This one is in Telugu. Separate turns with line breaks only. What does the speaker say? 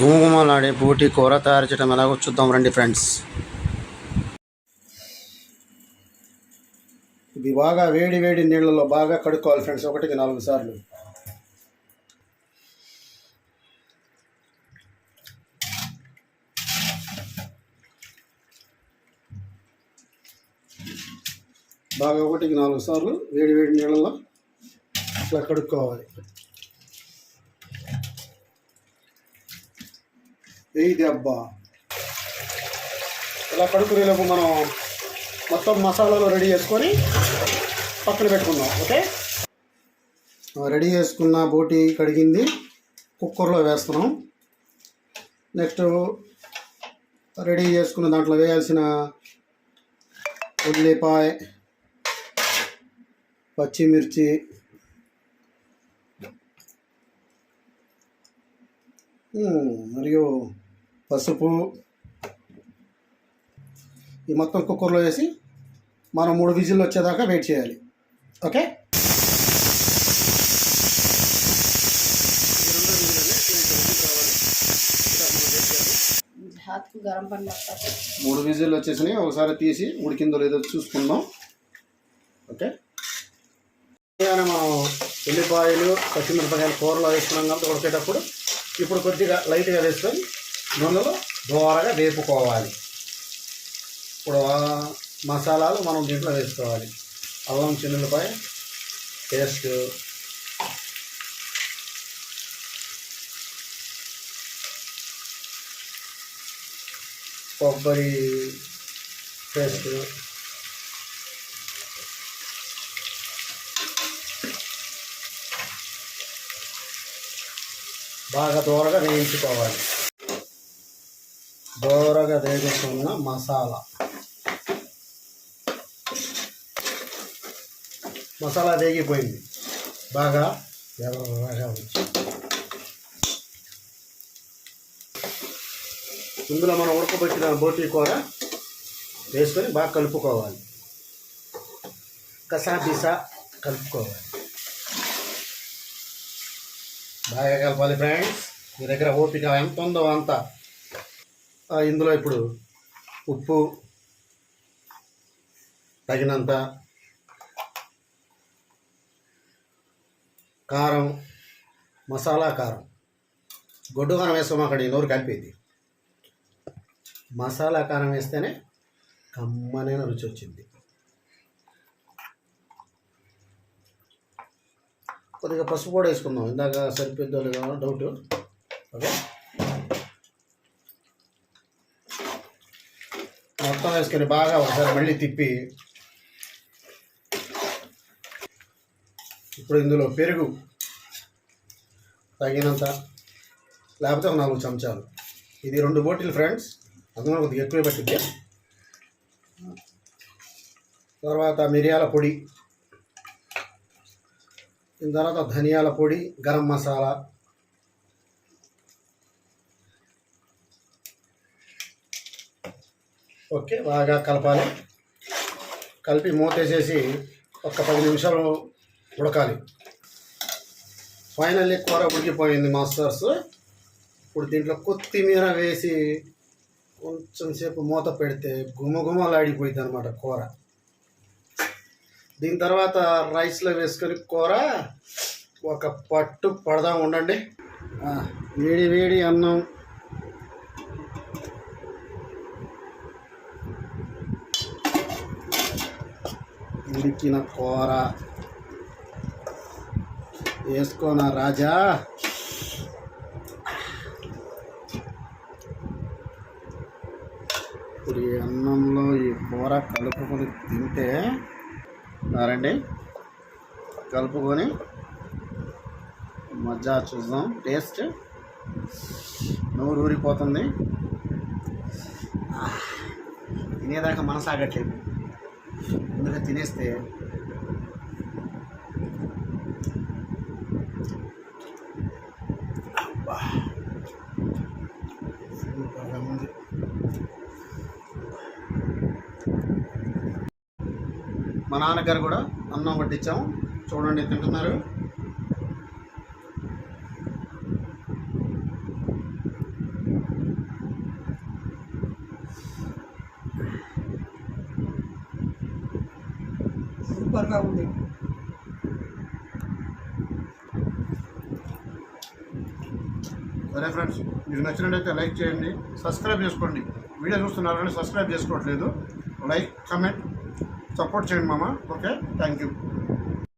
గుమగుమలాడే బూటి కూర తయారు చేయడం ఎలాగో చూద్దాం రండి ఫ్రెండ్స్. ఇది బాగా వేడి వేడి నీళ్ళలో బాగా కడుక్కోవాలి ఫ్రెండ్స్ ఒకటికి నాలుగు సార్లు. బాగా ఒకటికి నాలుగు సార్లు వేడి వేడి నీళ్ళలో ఇట్లా కడుక్కోవాలి. ఇది అబ్బా? ఇలా కడుక్కునేలోపు మనం మొత్తం మసాలాలు రెడీ చేసుకొని పక్కన పెట్టుకుందాం ఓకే? రెడీ చేసుకున్న బోటి కడిగింది కుక్కర్లో వేస్తున్నాం. నెక్స్ట్ రెడీ చేసుకున్న దాంట్లో వేయాల్సిన ఉల్లిపాయ పచ్చిమిర్చి మరియు పసుపు ఈ మొత్తం కుక్కర్లో వేసి మనం మూడు విజిల్లు వచ్చేదాకా వెయిట్ చేయాలి. ఓకే? మూడు విజిల్లు వచ్చేసినాయి. ఒకసారి తీసి ఉడికిందో లేదో చూసుకుందాం. ఓకే? మనం ఉల్లిపాయలు పచ్చిమిరపకాయలు కూరలో వేసుకున్నాం కాబట్టి ఉడికేటప్పుడు ఇప్పుడు కొద్దిగా లైట్గా వేసుకొని నూనెలో దోరగా వేపుకోవాలి. ఇప్పుడు మసాలాలు మనం దీంట్లో వేసుకోవాలి. అల్లం చిన్నులపాయ పేస్ట్ కొబ్బరి పేస్ట్ బాగా దూరగా వేయించుకోవాలి. దూరగా వేగుతున్న మసాలా. మసాలా వేగిపోయింది. బాగా ఎర్రగా వచ్చి ఇందులో మనం ఉడకబెట్టిన బోటీ కూర వేసుకొని బాగా కలుపుకోవాలి. కసా బిసా కలుపుకోవాలి. బాగా కలపాలి ఫ్రెండ్స్. మీ దగ్గర ఓపిక ఎంత ఉందో అంత. ఇందులో ఇప్పుడు ఉప్పు తగినంత కారం మసాలా కారం. గొడ్డు కారం వేస్తాం అక్కడ ఈ నోరు కలిపేది. మసాలా కారం వేస్తేనే కమ్మనైన రుచి వచ్చింది. కొద్దిగా పసుపు కూడా వేసుకుందాం. ఇందాక సరిపోద్దో లేదో డౌట్ ఓకే మొత్తం వేసుకొని బాగా ఒకసారి మళ్ళీ తిప్పి. ఇప్పుడు ఇందులో పెరుగు తగినంత లేకపోతే ఒక నాలుగు చెంచాలు. ఇది రెండు బోటిల్ ఫ్రెండ్స్. అందులో కొద్దిగా ఎక్కువ పెట్టింది తర్వాత మిరియాల పొడి. దీని తర్వాత ధనియాల పొడి గరం మసాలా. ఓకే బాగా కలపాలి. కలిపి మూతేసేసి ఒక పది నిమిషాలు ఉడకాలి. ఫైనల్లీ కూర ఉడికిపోయింది మాస్టర్స్. ఇప్పుడు దీంట్లో కొత్తిమీర వేసి కొంచెం సేపు మూత పెడితే గుమగుమలాడిపోయింది అనమాట కూర. దీని తర్వాత రైస్లో వేసుకొని కూర ఒక పట్టు పడదా ఉండండి. వేడి వేడి అన్నం. ఉడికిన కూర. వేసుకోనా రాజా. ఇప్పుడు ఈ అన్నంలో ఈ కూర కలుపుకొని తింటే రండి కలుపుకొని మజ్జా చూద్దాం. టేస్ట్ నోరు ఊరిపోతుంది తినేదాకా మనసు ఆగట్లేదు ముందుగా తినేస్తే అబ్బా. సూపర్గా ఉంది. మా నాన్నగారు కూడా అన్నం వడ్డించాము. చూడండి తింటున్నారు.
సూపర్గా ఉంది.
సరే ఫ్రెండ్స్ మీరు నచ్చినట్లయితే లైక్ చేయండి సబ్స్క్రైబ్ చేసుకోండి. వీడియో చూస్తున్నారని సబ్స్క్రైబ్ చేసుకోవట్లేదు. లైక్ కమెంట్ సపోర్ట్ చేయండి మామ. ఓకే? Thank you